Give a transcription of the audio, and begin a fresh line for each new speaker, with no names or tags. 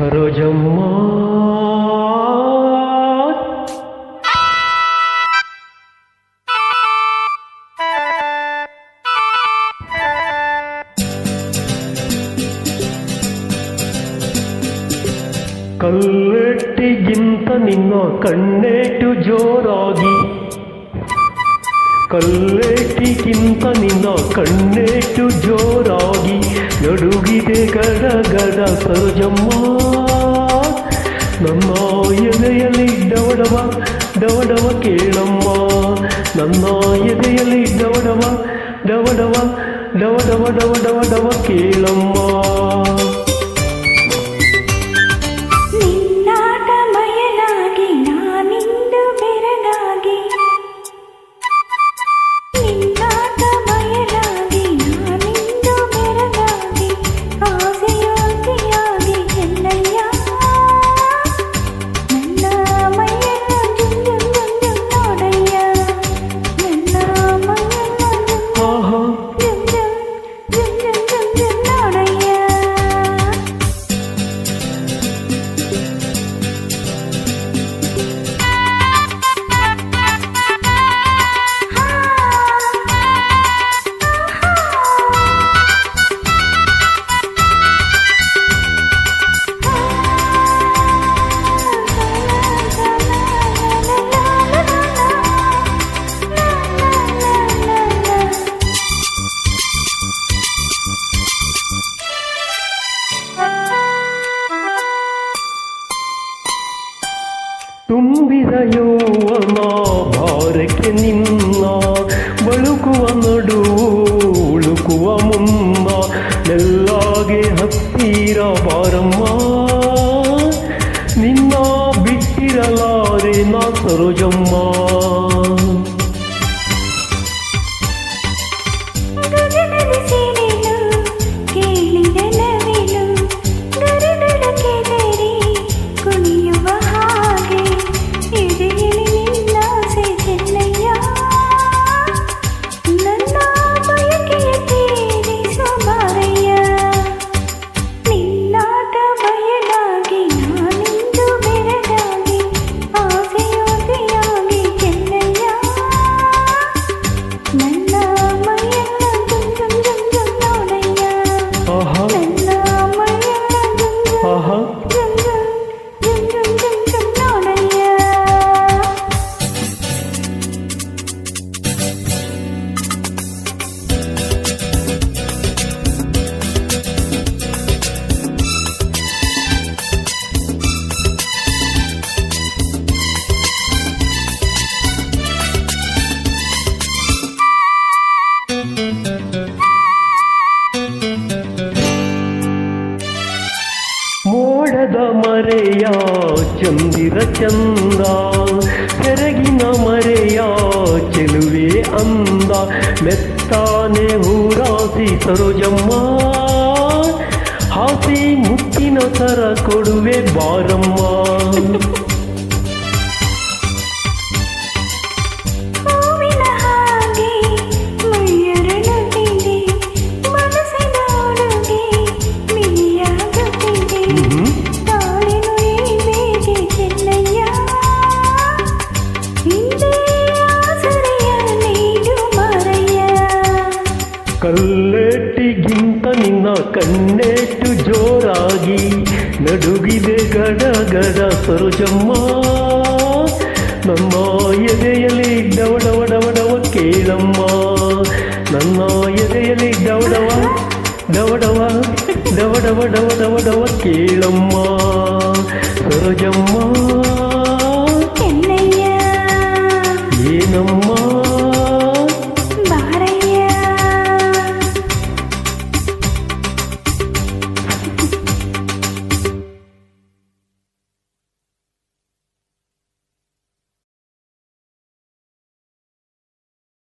ಸರೋಜಮ್ಮ ಕಲ್ಲೆಟ್ಟಿಗಿಂತ ನಿನ್ನ ಕಣ್ಣೇಟು ಜೋರಾಗಿ ಕಲ್ಲೆಟ್ಟಿಗಿಂತ ನಿನ್ನ ಕಣ್ಣೇಟು ಜೋರಾಗಿ ನಡುಗಿದೆ ಗಡ ಗಡ ಸರೋಜಮ್ಮ. ನನ್ನ ಡವಡವ ಡವಡವ ಕೇಳಮ್ಮ. ನನ್ನ ಎದೆಯಲ್ಲಿ ಡವಡವ ಡವಡವ ಡವಡವ ಡವಡವ ಡವ ಕೇಳಮ್ಮ. ತುಂಬಿದ ಯೌವನ ಭಾರಕ್ಕೆ ನಿನ್ನ, ಬಳುಕುವ ನಡುವು ಉಳುಕುವ ಮುನ್ನ ಎಲ್ಲಾಗೆ ಹತ್ತಿರ ಬಾರಮ್ಮ. ನಿನ್ನ ಬಿಟ್ಟಿರಲಾರೆ ನಾ ಸರೋಜಮ್ಮ. ಚಂದಿರ ಚಂದ ಕೆರಗಿನ ಮರೆಯ ಚೆಲುವೆ ಅಂದ. ಮೆತ್ತಾನೆ ಹೂರಾಸಿ ಸರೋಜಮ್ಮ ಹಾಸಿ ಮುತ್ತಿನ ಸರ ಕೊಡುವೆ ಬಾರಮ್ಮ. ಕಲ್ಲೆಟ್ಟಿಗಿಂತ ನಿನ್ನ ಕಣ್ಣೆಟ್ಟು ಜೋರಾಗಿ ನಡುಗಿದೆ ಗಡ ಗಡ ಸರೋಜಮ್ಮ. ನನ್ನ ಎದೆಯಲ್ಲಿ ಡವಡವಡವಡವ ಡವಡವ ಕೇಳಮ್ಮ. ನನ್ನ ಎದೆಯಲ್ಲಿ ಡವಡವ ಡವಡವ ಡವಡವ ಡವಡವ ಡವ ಕೇಳಮ್ಮ. ಸರೋಜಮ್ಮ.